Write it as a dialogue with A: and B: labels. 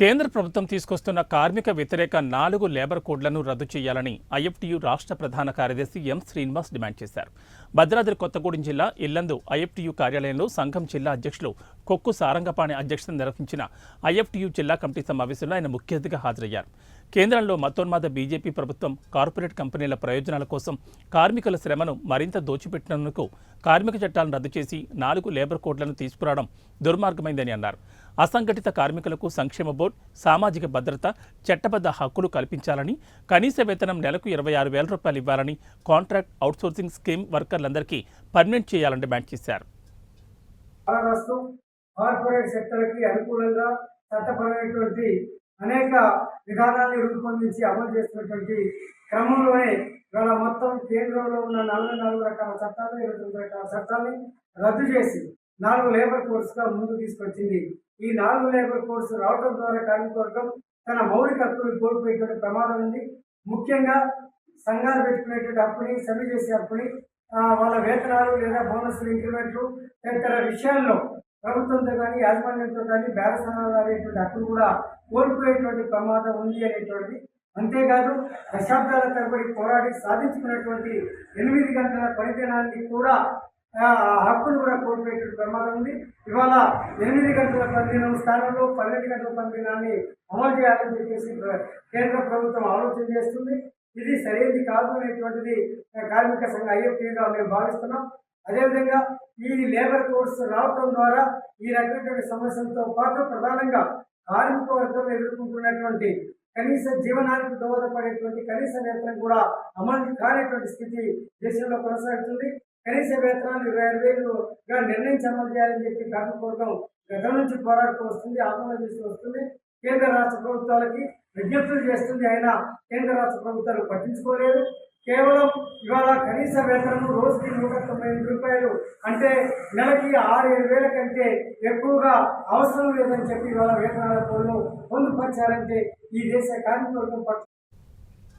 A: కేంద్ర ప్రభుత్వం తీసుకొస్తున్న కార్మిక వ్యతిరేక నాలుగు లేబర్ కోడ్లను రద్దు చేయాలని ఐఎఫ్టీయు రాష్ట్ర ప్రధాన కార్యదర్శి ఎం శ్రీనివాస్ డిమాండ్ చేశారు. భద్రాద్రి కొత్తగూడెం జిల్లా ఇల్లందు ఐఎఫ్టీయూ కార్యాలయంలో సంఘం జిల్లా అధ్యక్షులు కొక్కు సారంగపాణి అధ్యక్షతన నిర్వహించిన ఐఎఫ్టీయు జిల్లా కమిటీ సమావేశంలో ఆయన ముఖ్య అతిథిగా హాజరయ్యారు. కేంద్రంలో మతోన్మాద బీజేపీ ప్రభుత్వం కార్పొరేట్ కంపెనీల ప్రయోజనాల కోసం కార్మికుల శ్రమను మరింత దోచిపెట్టినందుకు కార్మిక చట్టాలను రద్దు చేసి నాలుగు లేబర్ కోడ్లను తీసుకురావడం దుర్మార్గమైందని అన్నారు. అసంఘటిత కార్మికులకు సంక్షేమ బోర్డు సామాజిక భద్రత చట్టబద్ధ హక్కులు కల్పించాలని కనీస వేతనం నెలకు ఇరవై ఆరు వేల రూపాయలు ఇవ్వాలని కాంట్రాక్ట్ అవుట్సోర్సింగ్ స్కీమ్ వర్కర్లందరికీ పర్మనెంట్ చేయాలని డిమాండ్ చేశారు.
B: కార్పొరేట్ సెక్టర్కి అనుకూలంగా చట్టపరమైనటువంటి అనేక విధానాన్ని రూపొందించి అమలు చేస్తున్నటువంటి క్రమంలోనే ఇవాళ మొత్తం కేంద్రంలో ఉన్న నలభై నాలుగు రకాల చట్టాలు ఇరవై తొమ్మిది రకాల చట్టాన్ని రద్దు చేసి నాలుగు లేబర్ కోర్సుగా ముందు తీసుకొచ్చింది. ఈ నాలుగు లేబర్ కోర్సు రావడం ద్వారా కార్మికవర్గం తన మౌలిక హక్కులు కోల్పోయేటువంటి ప్రమాదం ఉంది. ముఖ్యంగా సంఘాలు పెట్టుకునేటువంటి హక్కుని సభ్య చేసే హక్కుని వాళ్ళ వేతనాలు లేదా బోనస్లు ఇంక్రిమెంట్లు తదితర విషయాల్లో ప్రభుత్వంతో కానీ యాజమాన్యంతో కానీ బేరసనాలు అనేటువంటి హక్కులు కూడా కోల్పోయేటువంటి ప్రమాదం ఉంది అనేటువంటిది. అంతేకాదు దశాబ్దాల తరబడి పోరాడి సాధించుకున్నటువంటి ఎనిమిది గంటల పనిదినాన్ని కూడా హక్కును కూడా కోల్పోయేటువంటి ప్రమాదం ఉంది. ఇవాళ ఎనిమిది గంటల పనిదినం స్థానంలో పన్నెండు గంటల పనిదినాన్ని అమలు చేయాలని చెప్పేసి కేంద్ర ప్రభుత్వం ఆలోచన చేస్తుంది. ఇది సరైనది కాదు అనేటువంటిది కార్మిక సంఘ ఐఎఫ్టీగా మేము భావిస్తున్నాం. అదేవిధంగా ఈ లేబర్ కోర్స్ రావటం ద్వారా ఈ రకమైనటువంటి సమస్యలతో పాటు ప్రధానంగా కార్మిక వర్గం ఎదుర్కొంటున్నటువంటి కనీస జీవనానికి దోహదపడేటువంటి కనీస వేతనం కూడా అమలు కానిటువంటి స్థితి దేశంలో కొనసాగుతుంది. కనీస వేతనాలు ఇరవై ఆరు వేలుగా నిర్ణయించి అమలు చేయాలని చెప్పి కార్మిక వర్గం గతం నుంచి పోరాడుతూ వస్తుంది ఆందోళన చేస్తూ వస్తుంది. కేంద్ర రాష్ట్ర ప్రభుత్వాలకి విజ్ఞప్తులు చేస్తుంది అయినా కేంద్ర రాష్ట్ర ప్రభుత్వాలు పట్టించుకోలేదు. కేవలం ఇవాళ కనీస వేతనం రోజుకి నూట తొంభై ఎనిమిది రూపాయలు అంటే నెలకి ఆరు ఏడు వేల కంటే ఎక్కువగా అవసరం లేదని చెప్పి ఇవాళ వేతనాల పనులు వచ్చారంటే ఈ దేశ కార్మిక వర్గం పట్ల